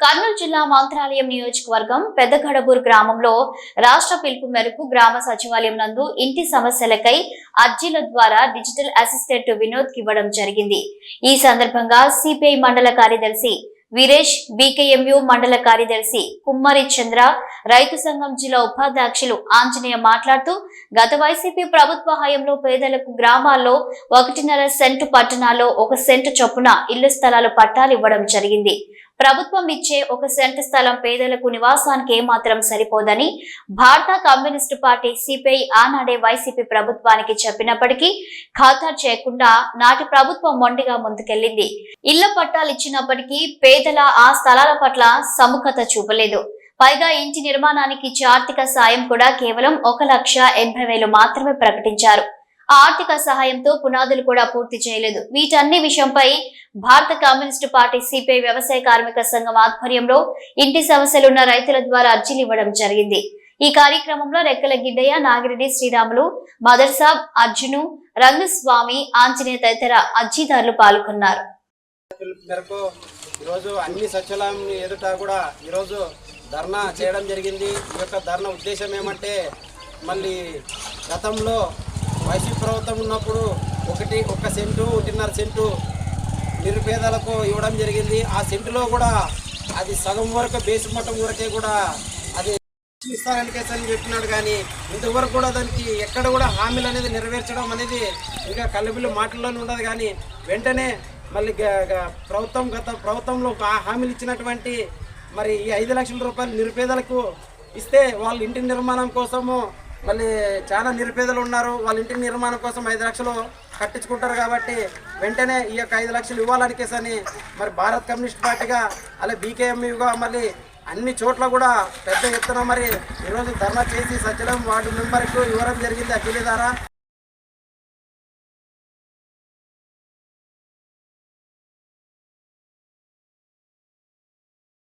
కర్నూలు జిల్లా మంత్రాలయం నియోజకవర్గం పెద్దగడబూరు గ్రామంలో రాష్ట్ర పిలుపు మేరకు గ్రామ సచివాలయం నందు ఇంటి సమస్యలకై అర్జీల ద్వారా డిజిటల్ అసిస్టెంట్ వినోద్ ఇవ్వడం జరిగింది. ఈ సందర్భంగా సిపిఐ మండల కార్యదర్శి వీరేష్ బీకేఎంయు మండల కార్యదర్శి కుమ్మరి చంద్ర రైతు సంఘం జిల్లా ఉపాధ్యక్షులు ఆంజనేయ మాట్లాడుతూ గత వైసీపీ ప్రభుత్వ హయాంలో పేదలకు గ్రామాల్లో ఒకటిన్నర సెంటు పట్టణాల్లో ఒక సెంటు చొప్పున ఇళ్ళ స్థలాలు పట్టాలు ఇవ్వడం జరిగింది. ప్రభుత్వం ఇచ్చే ఒక సెంట్ స్థలం పేదలకు నివాసానికి ఏమాత్రం సరిపోదని భారత కమ్యూనిస్టు పార్టీ సిపిఐ ఆనాడే వైసీపీ ప్రభుత్వానికి చెప్పినప్పటికీ ఖాతా చేయకుండా నాటి ప్రభుత్వం మొండిగా ముందుకెళ్ళింది ఇళ్ళ పట్టాలు ఇచ్చినప్పటికీ పేదల ఆ స్థలాల పట్ల సముఖత చూపలేదు. పైగా ఇంటి నిర్మాణానికి ఇచ్చే ఆర్థిక సాయం కూడా కేవలం ఒక లక్ష ఎనభై వేలు మాత్రమే ప్రకటించారు. ఆర్థిక సహాయంతో పునాదులు కూడా పూర్తి చేయలేదు. వీటన్ని విషయంపై భారత కమ్యూనిస్టు పార్టీ సిపిఐ వ్యవసాయ కార్మిక సంఘం ఆధ్వర్యంలో ఇంటి సమస్యలున్న రైతుల ద్వారా అర్జీలు ఇవ్వడం జరిగింది. ఈ కార్యక్రమంలో రెక్కల గిడ్డయ్య నాగిరెడ్డి శ్రీరాములు మదర్సాబ్ అర్జును రంగస్వామి ఆంజనేయ తదితర అర్జీదారులు పాల్గొన్నారు. ఈరోజు అన్ని సచివాలయం ఎదుట కూడా ఈరోజు ధర్నా చేయడం జరిగింది. ఈ యొక్క ధర్నా ఉద్దేశం ఏమంటే మళ్ళీ గతంలో వైసీపీ ప్రభుత్వం ఉన్నప్పుడు ఒకటి ఒక సెంటు ఒకటిన్నర సెంటు నిరుపేదలకు ఇవ్వడం జరిగింది. ఆ సెంటులో కూడా అది సగం వరకు బేసి మట్టం వరకే కూడా అది ఇస్తారని అని చెప్పినాడు కానీ ఇంతవరకు కూడా దానికి ఎక్కడ కూడా హామీలు అనేది నెరవేర్చడం అనేది ఇంకా కల్లబిల్లు మాటల్లోనే ఉండదు కానీ వెంటనే మళ్ళీ ప్రభుత్వం గత ప్రభుత్వంలో హామీలు ఇచ్చినటువంటి మరి ఈ ఐదు లక్షల రూపాయలు నిరుపేదలకు ఇస్తే వాళ్ళ ఇంటి నిర్మాణం కోసము మళ్ళీ చాలా నిరుపేదలు ఉన్నారు. వాళ్ళ ఇంటి నిర్మాణం కోసం ఐదు లక్షలు కట్టించుకుంటారు కాబట్టి వెంటనే ఈ యొక్క ఐదు లక్షలు ఇవ్వాలని కేసని మరి భారత్ కమ్యూనిస్ట్ పార్టీగా అలా బీకేఎంయుగా మళ్ళీ అన్ని చోట్ల కూడా పెద్ద ఎత్తున మరి ఈరోజు ధర్నా చేసి సత్యలం వార్డు మెంబర్కు ఇవ్వడం జరిగింది. అఖిల ద్వారా